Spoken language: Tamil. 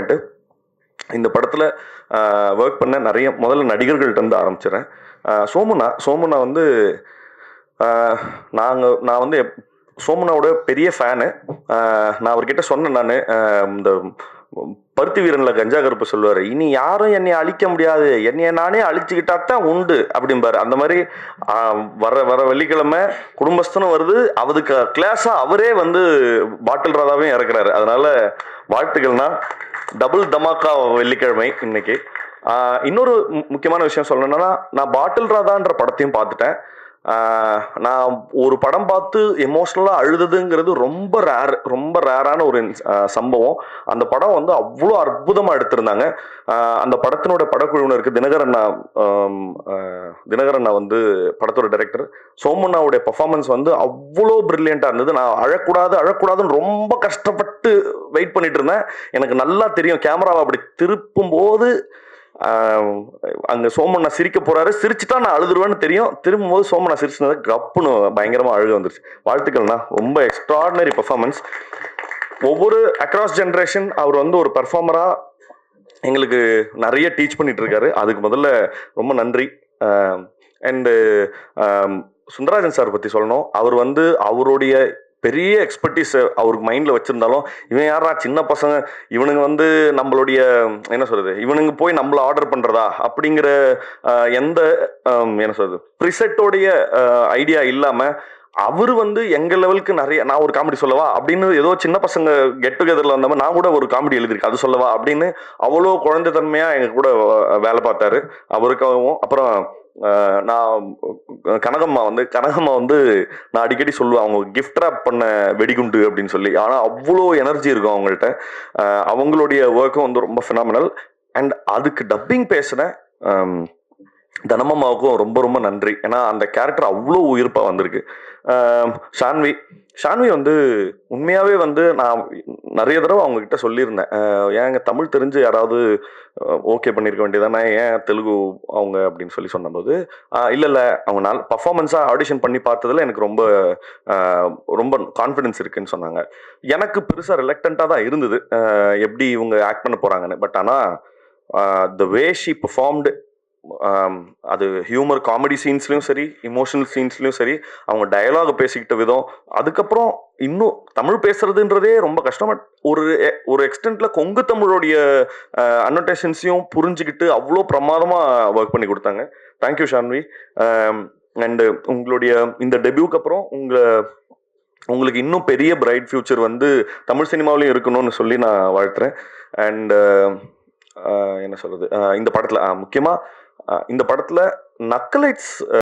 பாயிண்ட்டு இந்த படத்தில் ஒர்க் பண்ண நிறைய முதல்ல நடிகர்கள்ட்ட இருந்து ஆரம்பிச்சிடறேன். சோமுனா சோமுனா வந்து நாங்கள் நான் வந்து எப்- சோமுனாவோட பெரிய ஃபேனு நான் அவர்கிட்ட சொன்னேன் நான் இந்த பருத்தி வீரனில் கஞ்சா கருப்பு சொல்லுவார் இனி யாரும் என்னை அழிக்க முடியாது. என்னைய நானே அழிச்சுக்கிட்டா தான் உண்டு அப்படிம்பாரு. அந்த மாதிரி வர வர வெள்ளிக்கிழமை குடும்பஸ்தனும் வருது. அவருக்கு கிளாஸாக அவரே வந்து பாட்டில் ராதாவையும் இறக்குறாரு. அதனால வாழ்த்துக்கள்னா டபுள் தமாக்கா வெள்ளிக்கிழமை இன்னைக்கு. இன்னொரு முக்கியமான விஷயம் சொல்லணும்னா நான் பாட்டில் ராதான்ற படத்தையும் பார்த்துட்டேன். நான் ஒரு படம் பார்த்து எமோஷ்னலாக அழுதுங்கிறது ரொம்ப ரேர் ரொம்ப ரேரான ஒரு சம்பவம். அந்த படம் வந்து அவ்வளோ அற்புதமாக எடுத்திருந்தாங்க. அந்த படத்தினோட படக்குழுவினருக்கு தினகரண்ணா தினகரண்ணா வந்து படத்தோட டைரக்டர் சோமண்ணாவுடைய பர்ஃபார்மன்ஸ் வந்து அவ்வளோ ப்ரில்லியண்ட்டாக இருந்தது. நான் அழக்கூடாது அழக்கூடாதுன்னு ரொம்ப கஷ்டப்பட்டு வெயிட் பண்ணிட்டு இருந்தேன். எனக்கு நல்லா தெரியும் கேமராவை அப்படி திருப்பும் போது அங்க சோமண்ணா சிரிக்க போறாரு. சிரிச்சுட்டா நான் அழுதுருவேன்னு தெரியும். திரும்பும்போது சோமண்ணா சிரிச்சுனது கப்புன்னு பயங்கரமா அழுக வந்துருச்சு. வாழ்த்துக்கள்னா ரொம்ப எக்ஸ்ட்ராடினரி பர்ஃபார்மன்ஸ் ஒவ்வொரு அக்ராஸ் ஜென்ரேஷன் அவர் வந்து ஒரு பெர்ஃபார்மரா எங்களுக்கு நிறைய டீச் பண்ணிட்டு இருக்காரு அதுக்கு முதல்ல ரொம்ப நன்றி. அண்டு சுந்தரராஜன் சார் பற்றி சொல்லணும். அவர் வந்து அவருடைய பெரிய எக்ஸ்பர்டீஸ் அவருக்கு மைண்டில் வச்சுருந்தாலும் இவன் யாரா சின்ன பசங்க இவனுங்க வந்து நம்மளுடைய என்ன சொல்கிறது இவனுங்க போய் நம்மள ஆர்டர் பண்ணுறதா அப்படிங்கிற எந்த என்ன சொல்கிறது ப்ரிசெட்டோடைய ஐடியா இல்லாமல் அவர் வந்து எங்க லெவலுக்கு நிறைய நான் ஒரு காமெடி சொல்லவா? அப்படின்னு ஏதோ சின்ன பசங்க கெட் டுகெதர்ல வந்த நான் கூட ஒரு காமெடி எழுதியிருக்கேன் அது சொல்லவா? அப்படின்னு அவ்வளோ குழந்தைத்தன்மையா எங்க கூட வேலை பார்த்தாரு. அவருக்காகவும் அப்புறம் நான் கனகம்மா வந்து கனகம்மா வந்து நான் அடிக்கடி சொல்லுவேன் அவங்க கிஃப்ட் ரேப் பண்ண வெடிகுண்டு அப்படின்னு சொல்லி. ஆனால் அவ்வளோ எனர்ஜி இருக்கும் அவங்கள்ட்ட. அஹ், அவங்களுடைய ஒர்க்கும் வந்து ரொம்ப ஃபினாமினல் அண்ட் அதுக்கு டப்பிங் பேசின தனமம்மாவுக்கும் ரொம்ப ரொம்ப நன்றி. ஏன்னா அந்த கேரக்டர் அவ்வளோ உயிர்ப்பாக வந்திருக்கு. ஷான்வி. ஷான்வி வந்து உண்மையாகவே வந்து நான் நிறைய தடவை அவங்கக்கிட்ட சொல்லியிருந்தேன். ஏங்க தமிழ் தெரிஞ்சு யாராவது ஓகே பண்ணியிருக்க வேண்டியதானே ஏன் தெலுங்கு அவங்க அப்படின்னு சொல்லி சொன்னபோது இல்லை இல்லை அவங்க நாள் பர்ஃபார்மன்ஸாக ஆடிஷன் பண்ணி பார்த்ததில் எனக்கு ரொம்ப ரொம்ப கான்ஃபிடன்ஸ் இருக்குன்னு சொன்னாங்க. எனக்கு பெருசாக ரிலக்டண்ட்டாக தான் இருந்தது. எப்படி இவங்க ஆக்ட் பண்ண போகிறாங்கன்னு பட் ஆனால் த வே ஷி பர்ஃபார்ம்டு அது ஹியூமர் காமெடி சீன்ஸ்லையும் சரி இமோஷனல் சீன்ஸ்லையும் சரி அவங்க டயலாக் பேசிக்கிட்ட விதம். அதுக்கப்புறம் இன்னும் தமிழ் பேசுறதுன்றதே ரொம்ப கஷ்டம். பட் ஒரு ஒரு எக்ஸ்டென்ட்ல கொங்கு தமிழோடைய அன்னோட்டேஷன்ஸையும் புரிஞ்சுக்கிட்டு அவ்வளோ பிரமாதமாக ஒர்க் பண்ணி கொடுத்தாங்க. தேங்க்யூ ஷான்வி அண்டு உங்களுடைய இந்த டெபியூக்கு அப்புறம் உங்களை உங்களுக்கு இன்னும் பெரிய பிரைட் ஃபியூச்சர் வந்து தமிழ் சினிமாவிலையும் இருக்கணும்னு சொல்லி நான் வாழ்த்துறேன். அண்டு என்ன சொல்றது? இந்த படத்தில் முக்கியமாக இந்த படத்தில் நக்கலைட்ஸ்